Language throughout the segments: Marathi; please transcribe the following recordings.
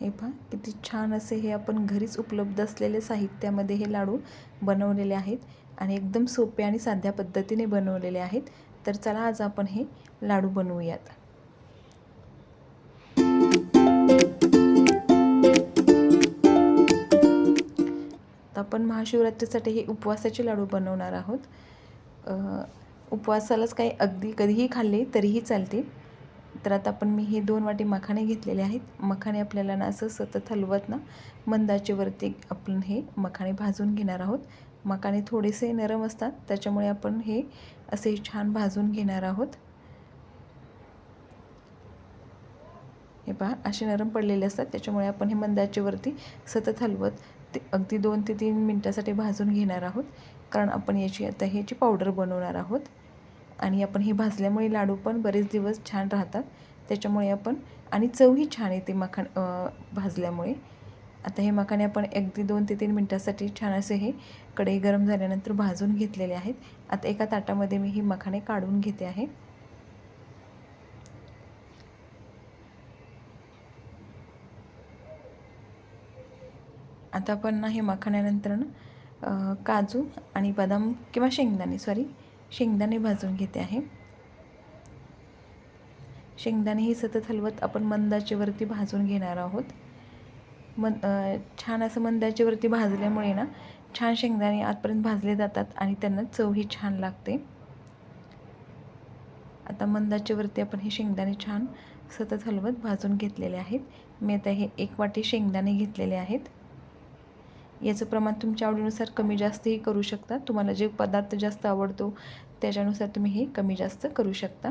हे पहा किती छान असे हे आपण घरीच उपलब्ध असलेले साहित्यामध्ये हे लाडू बनवलेले आहेत आणि एकदम सोपे आणि साध्या पद्धतीने बनवलेले आहेत. तर चला आज आपण हे लाडू बनवूयात. तर आपण महाशिवरात्रीसाठी हे उपवासाचे लाडू बनवणार आहोत. उपवासालाच काही अगदी कधीही खाल्ले तरीही चालते. तर आता आपण मी हे दोन वाटी मखाणे घेतलेले आहेत. मखाणे आपल्याला ना असं सतत हलवत ना मंदाचेवरती आपण हे मखाणे भाजून घेणार आहोत. मखाणे थोडेसे नरम असतात त्याच्यामुळे आपण हे असे छान भाजून घेणार आहोत. हे पहा असे नरम पडलेले असतात त्याच्यामुळे आपण हे मंदाचेवरती सतत हलवत ते अगदी दोन ते तीन मिनटासाठी भाजून घेणार आहोत. कारण आपण याची आता ह्याची पावडर बनवणार आहोत. आणि आपण हे भाजल्यामुळे लाडू पण बरेच दिवस छान राहतात. त्याच्यामुळे आपण आणि चवही छान येते मखाण भाजल्यामुळे. आता हे मखाणे आपण अगदी दोन ते तीन मिनटासाठी छान असे हे कढई गरम झाल्यानंतर भाजून घेतलेले आहेत. आता एका ताटामध्ये मी ही मखाणे काढून घेते आहे. आता आपण ना हे मखाण्यानंतर ना काजू आणि बदाम किंवा शेंगदाणे सॉरी शेंगदाणे भाजून घेते आहे. शेंगदाणे ही सतत हलवत आपण मंदाचेवरती भाजून घेणार आहोत. मन छान असं मंदाचेवरती भाजल्यामुळे ना छान शेंगदाणे आतपर्यंत भाजले जातात आणि त्यांना चवही छान लागते. आता मंदाचेवरती आपण हे शेंगदाणे छान सतत हलवत भाजून घेतलेले आहेत. मी आता हे एक वाटी शेंगदाणे घेतलेले आहेत. याचं प्रमाण तुमच्या आवडीनुसार कमी जास्तही करू शकता. तुम्हाला जे पदार्थ जास्त आवडतो त्याच्यानुसार तुम्ही हे कमी जास्त करू शकता.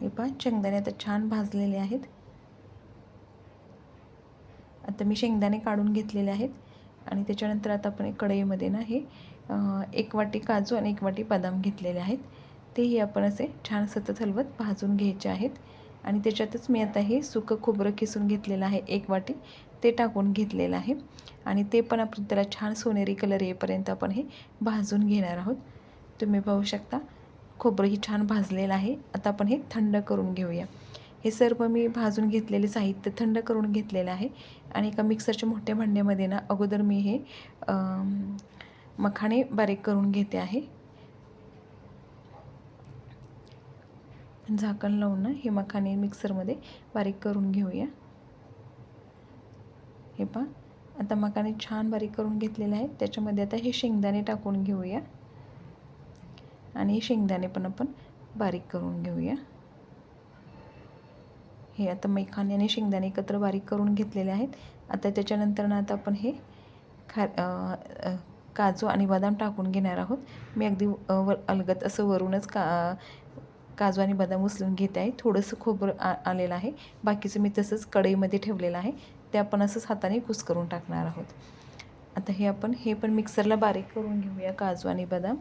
हे पहा शेंगदाणे आता छान भाजलेले आहेत. आता मी शेंगदाणे काढून घेतलेले आहेत. आणि त्याच्यानंतर आता आपण कढईमध्ये ना हे एक वाटी काजू आणि एक वाटी बदाम घेतलेले आहेत. तेही आपण असे छान सतत हलवत भाजून घ्यायचे आहेत. आणि त्याच्यातच मी आता हे सुकं खोबरं किसून घेतलेलं आहे एक वाटी. ते टाकून घेतलेलं आहे. आणि ते पण आपण त्याला छान सोनेरी कलर येईपर्यंत आपण हे भाजून घेणार आहोत. तुम्ही पाहू शकता खोबरंही छान भाजलेलं आहे. आता आपण हे थंड करून घेऊया. हे सर्व मी भाजून घेतलेले साहित्य थंड करून घेतलेलं आहे. आणि एका मिक्सरच्या मोठ्या भांड्यामध्ये ना अगोदर मी हे मखाणे बारीक करून घेते आहे. झाकण लावून ना हे मखाने मिक्सरमध्ये बारीक करून घेऊया. हे पहा आता मखाने छान बारीक करून घेतलेले आहेत. त्याच्यामध्ये आता हे शेंगदाणे टाकून घेऊया. आणि हे शेंगदाणे पण आपण बारीक करून घेऊया. हे आता मैखाने आणि शेंगदाणे एकत्र बारीक करून घेतलेले आहेत. आता त्याच्यानंतर ना आता आपण हे खा काजू आणि बदाम टाकून घेणार आहोत. मी अगदी व अलगत असं वरूनच का काजू आणि बदाम उचलून घेते आहे. थोडंसं खोबरं आ आलेलं आहे. बाकीचं मी तसंच कढईमध्ये ठेवलेलं आहे. ते आपण असंच हाताने कुस करून टाकणार आहोत. आता हे आपण हे पण मिक्सरला बारीक करून घेऊया काजू आणि बदाम.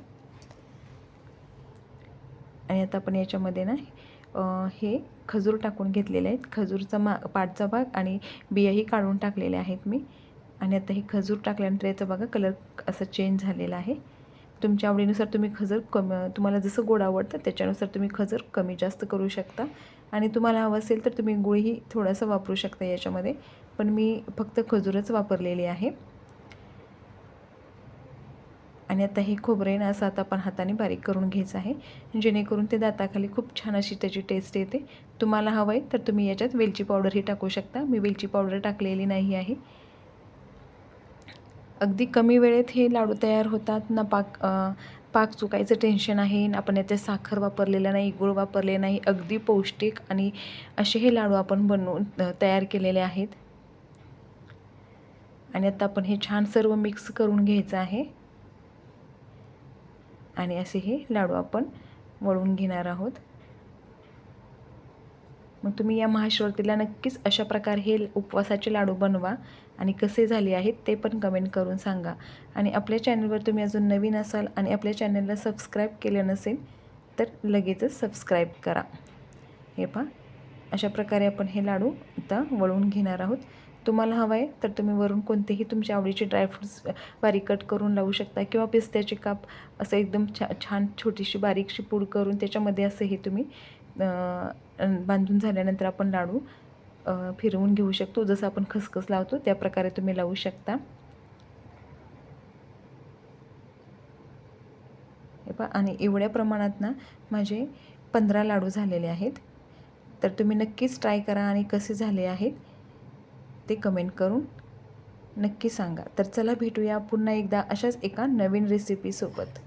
आणि आता आपण याच्यामध्ये ना हे खजूर टाकून घेतलेले आहेत. खजूरचा मा पाठचा भाग आणि बियाही काढून टाकलेले आहेत मी. आणि आता हे खजूर टाकल्यानंतर याचा बघा कलर असा चेंज झालेला आहे. तुमच्या आवडीनुसार तुम्ही खजर कम तुम्हाला जसं गोड आवडतं त्याच्यानुसार तुम्ही खजर कमी जास्त करू शकता. आणि तुम्हाला हवं असेल तर तुम्ही गुळही थोडंसं वापरू शकता याच्यामध्ये. पण मी फक्त खजूरच वापरलेली आहे. आणि आता हे खोबरेन असं आता आपण हाताने बारीक करून घ्यायचं आहे. जेणेकरून ते दाताखाली खूप छान अशी त्याची टेस्ट येते. तुम्हाला हवं आहे तर तुम्ही याच्यात वेलची पावडरही टाकू शकता. मी वेलची पावडर टाकलेली नाही आहे. अगदी कमी वेळेत हे लाडू तयार होतात. ना पाक पाक चुकायचं टेन्शन आहे आपण याच्यात साखर वापरलेलं नाही गुळ वापरले नाही अगदी पौष्टिक आणि असे हे लाडू आपण बनवून तयार केलेले आहेत. आणि आता आपण हे छान सर्व मिक्स करून घ्यायचं आहे. आणि असे हे लाडू आपण वळून घेणार आहोत. मग तुम्ही या महाशिवरात्रीला नक्कीच अशा प्रकारे हे उपवासाचे लाडू बनवा आणि कसे झाले आहेत ते पण कमेंट करून सांगा. आणि आपल्या चॅनलवर तुम्ही अजून नवीन असाल आणि आपल्या चॅनलला सबस्क्राईब केलं नसेल तर लगेचच सबस्क्राईब करा. हे पहा. अशा प्रकारे आपण हे लाडू आता वळवून घेणार आहोत. तुम्हाला हवं आहे तर तुम्ही वरून कोणतेही तुमच्या आवडीचे ड्रायफ्रूट्स बारीक कट करून लावू शकता किंवा पिस्त्याचे काप असं एकदम छा छान छोटीशी बारीकशी पूड करून त्याच्यामध्ये असं हे तुम्ही बांधून झाल्यानंतर आपण लाडू फिरवून घेऊ शकतो. जसं आपण खसखस लावतो त्या प्रकारे तुम्ही लावू शकता. हे पहा आणि एवढ्या प्रमाणात ना माझे पंधरा लाडू झालेले आहेत. तर तुम्ही नक्कीच ट्राय करा आणि कसे झाले आहेत ते कमेंट करून नक्की सांगा. तर चला भेटूया पुन्हा एकदा अशाच एका नवीन रेसिपीसोबत